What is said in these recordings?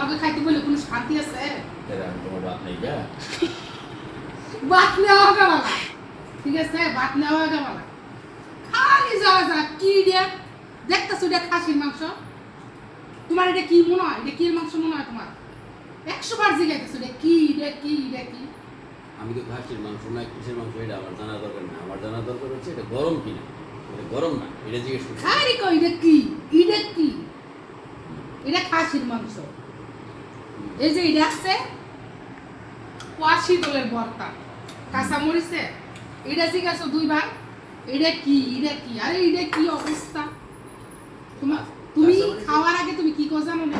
লগে খাইতে বলে কোনো শান্তি আছে? তোমার বাপ নেই যা ভাত নেওয়া গেলা ঠিক আছে ভাত নেওয়া গেলা খালি যাওয়া যা কি দিয়া? দেখতেছো এটা খাসির মাংস? তোমার এটা কি মনে হয়? এটা কি মাংস মনে হয় তোমার? একশো বার জিজ্ঞাসা এটা কি এটা কি এটা কি? আমি তো খাসির মাংস না কিসের মাংস এটা আমার জানা দরকার না আমার জানা দরকার হচ্ছে এটা গরম কিনা। এটা গরম না এটা জিজ্ঞেস করছি। খালি কই এটা কি? এটা কি? এটা খাসির মাংস। এই যে এটা আছে কোয়াশি দলের ভর্তা কাঁচা মরিচে এটা জিজ্ঞাসা দুইবার এটা কি এটা কি? আরে এটা কি অবস্থা? তোমার তুমি? খাওয়ার আগে তুমি কি কথা জানো না?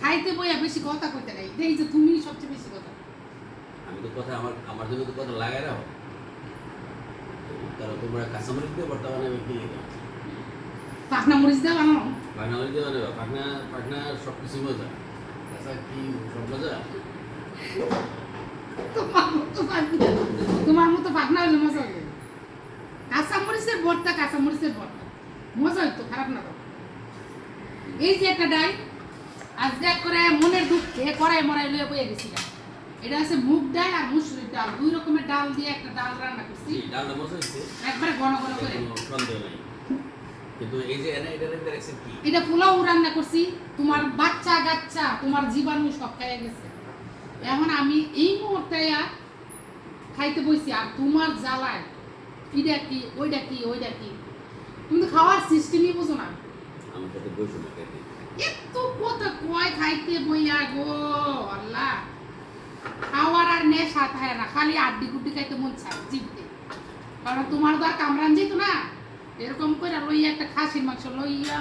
খাইতে বইয়া বেশি কথা কইতে নাই। এই যে তুমি সবচেয়ে বেশি কথা। আমি তো কথা আমার আমার জন্য তো কথা লাগাই রাখো। কারণ তোমরা কাঁচামরিচ দিয়ে ভর্তা বানাবে কি পাখনা মরিচ দিয়ে বানানো পাখনা মরিচ দিয়ে বানাবে। পাখনা পাখনা সব কিছু কাঁচা তোমার মতো পাখনা হলে মজা হবে কাঁচা মরিচের ভর্তা কাঁচা মরিচের ভর্তা মজা হইতো খারাপ না এই যে একটা ডাল আজকে করে মনের দুঃখে কড়াই মরাই লয়ে বয়ে গেছিলাম এটা আছে মুগ ডাল আর মুসুরির ডাল দুই রকমের ডাল দিয়ে একটা ডাল রান্না করছি একবারে ঘন ঘন করে কিন্তু এই যে এনে এটা দেখছেন কি? এটা পোলাও রান্না করছি তোমার বাচ্চা গাচ্চা তোমার জীবাণু সব খেয়ে গেছে। এখন আমি এই মুহূর্তে খাইতে বসছি আর তোমার জ্বালায় ইটা কি ওইটা কি ওইটা কি? তুমি তো খাওয়ার সিস্টেমই বুঝো না। আমার সাথে বসে না এত কথা কয় খাইতে বইয়া গো আল্লাহ। খাওয়ার আর নেশা থাকে না খালি আড্ডি গুড্ডি খাইতে মন চায় জিভতে। কারণ তোমার তো আর কামরান যেত না। এরকম করে লইয়া একটা খাসির মাংস লইয়া।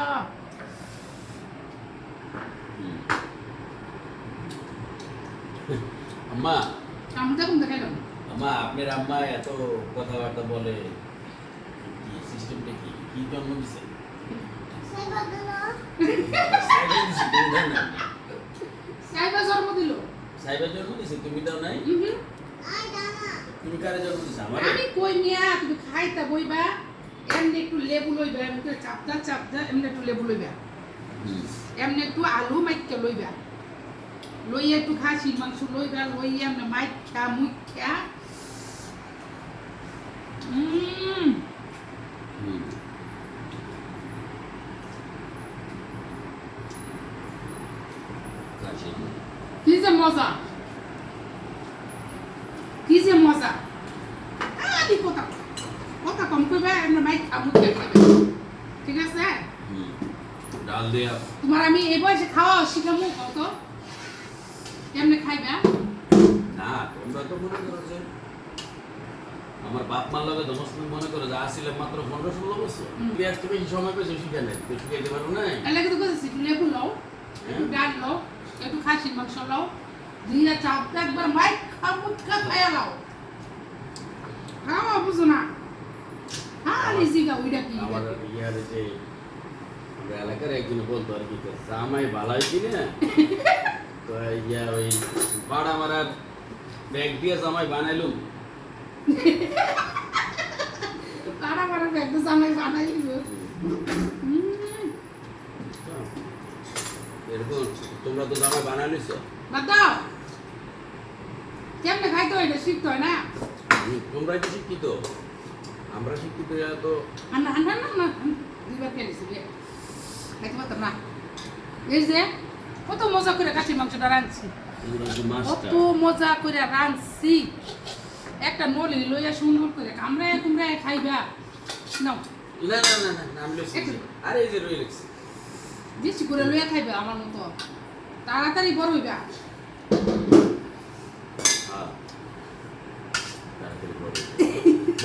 আম্মা। আমি দেখুন দেখাইলাম। আম্মা আপনার আম্মা এত কথাবার্তা বলে কি সিস্টেমটা কি? কি জন্ম দিছে। সাইবা জন্ম দিল। সাইবার জন্ম দিছে? তুমি দাও নাই। তুমি কারে জন্ম দিছে? আমার? আমি কই মিয়া তুমি খাইতা বইবা? এমনি একটু লেবু লইবা এমনি চাপদা চাপদা এমনি একটু লেবু লইবা। এমনি একটু আলু মাইকা লইবা। লইয়া একটু খাসির মাংস লইবা লইয়া এমনি মুইকা উম। কি যে মজা। কি যে মজা। কইবা এমনি মাইকা খাইবা ঠিক আছে? ডাল দেয়া তোমার আমি এই বয়সে খাওয়া শিখামু কত? কেমনে খাইবা? না তোমরা তো মনে করো যে আমার বাপ মার লগে দমস তুমি মনে করো যে আসলে মাত্র পনেরো ষোলো বছর। হুম। তুমি সময় পেয়েছ শিখে নেই তো শিখাইতে পারো নাই? এলে কিন্তু কইছি একটু লেবু লও একটু ডাল লও একটু খাসির মাংস লও দিয়ে চাপটা একবার মাইক খাব খাইয়া লাও। খাওয়া বুঝো না। আমার ইয়ার যে এলাকার একজন বলতো আর কি জামাই বালাই কিনে তো ইয়া ওই পাড়া মারার ব্যাগ দিয়ে জামাই বানাইলুম। এরকম তোমরা তো জামাই দাও। কেমনে খাইতে এটা শিখতে না? তোমরা কি শিক্ষিত। আমরা শিক্ষিত তো? না না না না না দুইবার খেয়েছি খাইতে পারতাম না। এই যে কত মজা করে খাসির মাংসটা রাঁধছি। কত মজা করে রাঁধছি। একটা নলি লইয়া সুন্দর করে কামড়ায় কুমড়ায় খাইবা। নাও। না না না না নাম আরে এই যে রয়ে লিখছি বেশি করে লইয়া খাইবা আমার মতো। তাড়াতাড়ি বড় হইবা। হ্যাঁ।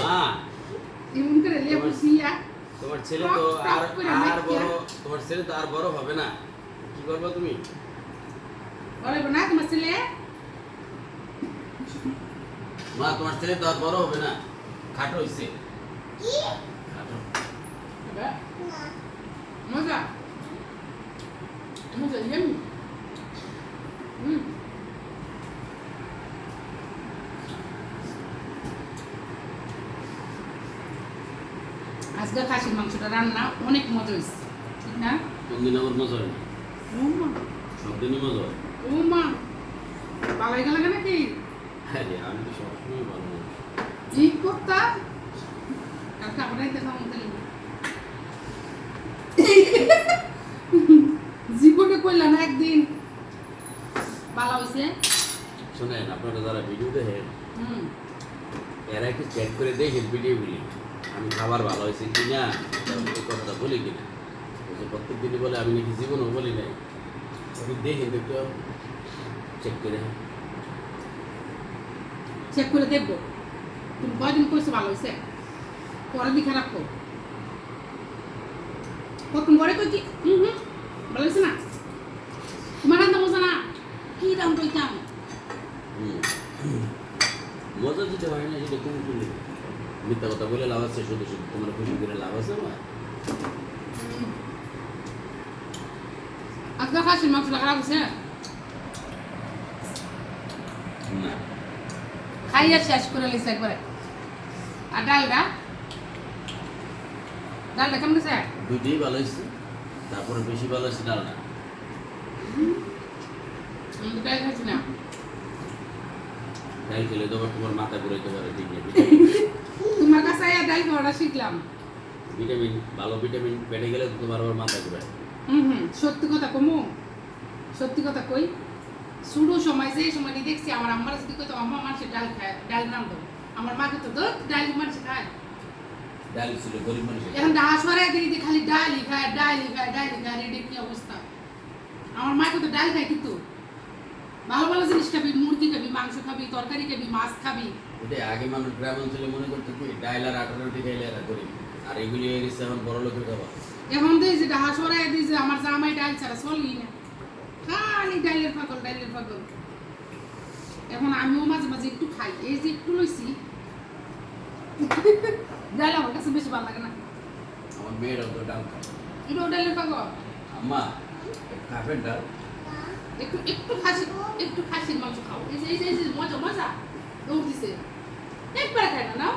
মা এমন করে লেবু দিয়া তোমার ছেলে তো আর আর বড় তোমার ছেলে তো আর বড় হবে না। কি করবে তুমি? বলে না তোমার ছেলে? মা তোমার ছেলে তো আর বড় হবে না। খাটো হইছে। খাটো। মজা? মজা ইয়ামি হুম আজকে খাসির মাংসটা রান্না অনেক মজা হয়েছে ঠিক না? কোনদিন আমার মজা হয়? না সব দিনই মজা হয়? ও মা হয়ে গেল নাকি? আরে আমি তো সবসময় ভালো মানুষ কি করতা কালকে আপনারাই দেখা মতো জীবনে কইলা না একদিন। ভালো হয়েছে শোনেন আপনারা যারা ভিডিও দেখেন হুম। এরা একটু চেক করে দেখেন ভিডিওগুলি আমি খাবার ভালো হয়েছে কি না এই কথাটা বলি ওই যে প্রত্যেক দিনই বলে আমি নাকি জীবনও বলি নাই। আমি দেখেন তো একটু চেক করে। চেক করে দেখব। তুমি কয়দিন কইছো ভালো হয়েছে? পরের দিন খারাপ কর কতক্ষণ পরে কই কি হুম হুম। ভালো হয়েছে না তোমার রান্না মজা না কি দাম কইতাম হুম। মজা যেটা হয় না সেটা তুমি তুমি মিথ্যা কথা বলে লাভ আছে শুধু শুধু তোমার খুশি করে লাভ আছে খাসির খারাপ হয়েছে। না। খাইয়া শেষ করে লিস একবারে। আর ডালটা ডালটা কেমন গেছে দুইটাই ভালো হয়েছে। তারপরে বেশি ভালো হয়েছে ডালনা আমি তো ডাল খাচ্ছি না। ডাল খেলে তো তোমার মাথা ঘুরাইতে পারে ঠিক নেই তোমার কাছে আয়া ডাল খাওয়াটা শিখলাম। ভিটামিন ভালো ভিটামিন বেড়ে গেলে তো তোমার আবার মাথা ঘুরায়। হুম হুম সত্যি কথা কমু। সত্যি কথা কই শুরু সময় যে সময় দিয়ে দেখছি আমার আম্মার যদি কইতো আম্মা মানুষের ডাল খায় ডাল নাম দাও। আমার মাকে তো দোক ডাল মানুষ খায়। ডাল ছিল গরিব মানুষের এখন ডাহা সরাই দিকে দিয়ে খালি ডালই খায় ডালই খায় ডালই খায় রেডি কি অবস্থা? আমার মাকে তো ডাল খায় কিন্তু। ভালো ভালো জিনিস খাবি মুরগি খাবি মাংস খাবি তরকারি খাবি মাছ খাবি। ওটাই আগে মানুষ গ্রাম অঞ্চলে মনে করতো কি ডাইল আর আটা রুটি খাইলে এরা গরিব। আর এগুলি হয়ে গেছে এখন বড় লোকের খাবার। এখন দেই যে ডাহা সরাই দিই যে আমার জামাই ডাল ছাড়া চলি না। খালি ডাইলের পাগল ডাইলের পাগল। এখন আমিও মাঝে মাঝে একটু খাই এই যে একটু লইছি। ডাল আমার কাছে বেশি ভালো লাগে না। আমার মেয়েরাও তো ডাল খায়। এটাও ডাইলের পাগল। আম্মা খাবেন ডাল। একটু একটু খাসির মাংস খাও এই যে এই যে- এই না না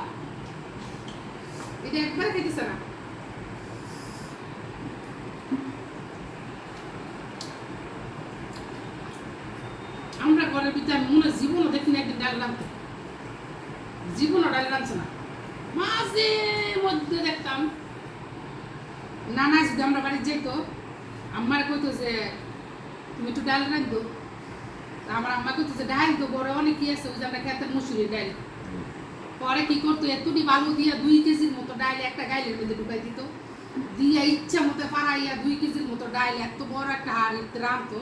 আমরা ঘরের ভিতরে আমি মনে জীবনও দেখিনি একদিন ডাল রাঁধতে জীবনও ডাল রাঁধছে না। মাঝে মধ্যে দেখতাম, নানা যদি আমরা বাড়ি যেত আমার কইতো যে, তুমি একটু ডাল রাখব আমার আম্মা কইতো যে ডাল তো বড় অনেক কি আছে, ওই যে আমরা খেতের মুসুরির ডাল পরে কি করতো, এতটি বালু দিয়া দুই কেজির মতো ডাল একটা গাইলের মধ্যে ঢুকাই দিত। দিয়া ইচ্ছা মতো পাড়াইয়া দুই কেজির মতো ডাল এত বড় একটা হাড়ি রাঁধতো।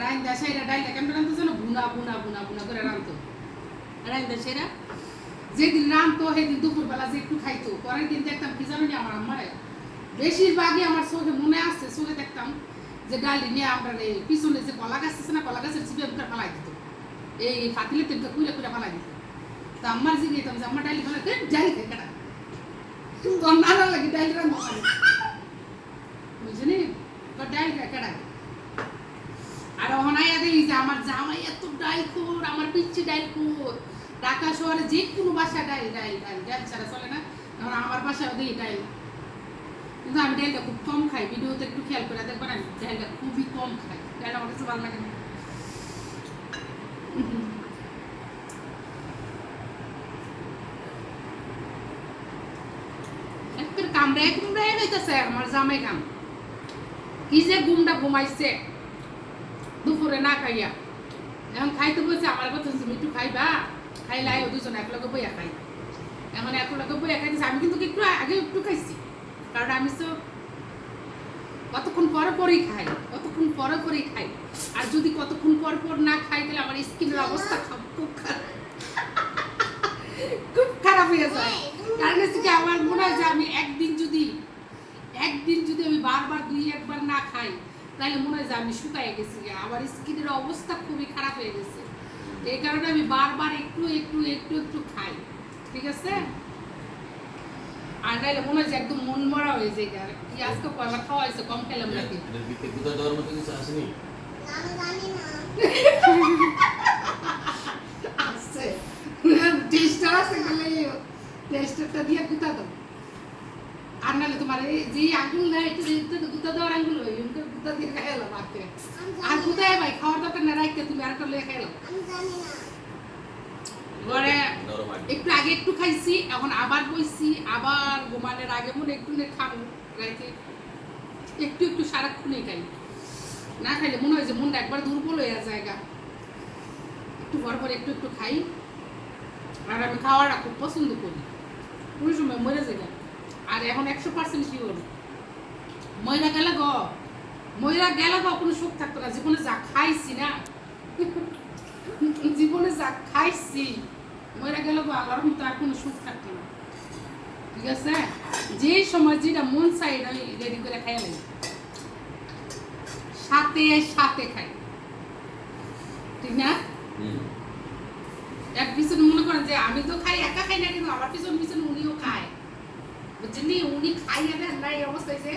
রাইন্দা সেরা ডালটা কেমন রাঁধতো যেন বুনা বুনা বুনা বুনা করে রাঁধতো। রাইন্দা সেরা। যেদিন রাঁধতো, সেদিন দুপুরবেলা যে একটু খাইতো। পরের দিন দেখতাম কি জানো আমার আম্মারে? বেশিরভাগই আমার চোখে মনে আসছে চোখে দেখতাম। যে ডালি নিয়ে আমরা এই পিছনে যে কলা গাছ আছে না, কলা গাছের চিপে মুখে ফালাই দিত। এই ফাতিলে তেমকে কুড়ে কুড়ে ফালাই দিত। তা আমার যে যেতাম যে আমার ডালি ফালাই ডালি কেটা লাগে ডালি বুঝলি? ডালি কেটা আর অনাই আগে যে আমার জামাই এত ডাল খোর, আমার পিচ্ছি ডাল খোর। ঢাকা শহরে যে কোনো বাসা ডাল ডাল ডাল ডাল ছাড়া চলে না। আমার বাসাও দিই ডাল কিন্তু আমি ডালটা খুব কম খাই। ভিডিওতে একটু খেয়াল করে দেখবেন, আমি ডালটা খুবই কম খাই। ডালটা আমার কাছে ভালো লাগে না। কাম। কি যে গুমটা ঘুমাইছে। দুপুরে না খাইয়া। এখন খাইতে বলছে, আমার কথা তুমি একটু খাইবা? খাইলে আয় দুজন একলগে বইয়া খাই। এখন একলগে বইয়া খাইতেছে। আমি কিন্তু একটু আগে একটু খাইছি। কারণ আমি তো কতক্ষণ পরে পরেই খাই, কতক্ষণ পর পরেই খাই। আর যদি কতক্ষণ পর পর না খাই, তাহলে আমার স্কিনের অবস্থা খুব খুব খারাপ। হয়ে যায়। কারণ হচ্ছে আমার মনে হয় যে আমি একদিন যদি একদিন যদি আমি বারবার দুই, একবার না খাই, তাহলে মনে হয় যে আমি শুকায় গেছি। আমার স্কিনের অবস্থা খুবই খারাপ হয়ে গেছে। এই কারণে আমি বারবার একটু একটু একটু একটু খাই। ঠিক আছে? আর নাইলে মনে হয় একদম মন মরা হয়ে যায় আজকে কয়বার খাওয়া হয়েছে কম খেলাম নাকি? এটার ভিতরে গুঁতা দেওয়ার মতো কিছু আসেনি? আছে টেস্টার আছে গেলে টেস্টারটা দিয়ে গুতা দাও। আর নাহলে তোমার এই যে আঙ্গুল নাই একটু গুতা দেওয়ার আঙ্গুল হয় গুতা দিয়ে আজকে আর কোথায় ভাই খাওয়ার দরকার না রাখতে তুমি আরেকটা লয়ে খাইলো ঘরে একটু আগে একটু খাইছি, এখন আবার বইছি, আবার ঘুমানোর আগে মনে একটু খাব, রাইতে একটু একটু সারাক্ষণে খাই। না খাইলে মনে হয় যে মনটা একবার দুর্বল হয়ে যায় একটু পর পর একটু একটু খাই। আর আমি খাওয়াটা খুব পছন্দ করি। কোনো সময় মরে যায় আর এখন একশো পার্সেন্ট শিওর ময়রা গেলে গ। ময়রা গেলে গ, কোনো সুখ থাকতো না। জীবনে যা খাইছি না, জীবনে যা খাইছি। ময়রা গেলে আল্লাহর মতো আর কোনো সুখ থাকতো না। ঠিক আছে? যে সময় যেটা মন চাই এটা আমি রেডি করে খাই লাগি সাথে সাথে খাই। ঠিক না? এক পিছনে মনে করেন যে আমি তো খাই একা খাই না কিন্তু আমার পিছনে পিছনে উনিও খায়। বুঝছেন নি? উনি খাইয়ে দেন না এই অবস্থায় যে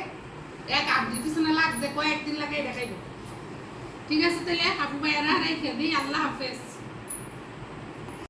এক আপনি পিছনে লাগছে কয়েকদিন লাগাই দেখাইব ঠিক আছে তাহলে? হাবু ভাইয়ারা রেখে দিই। আল্লাহ হাফেজ।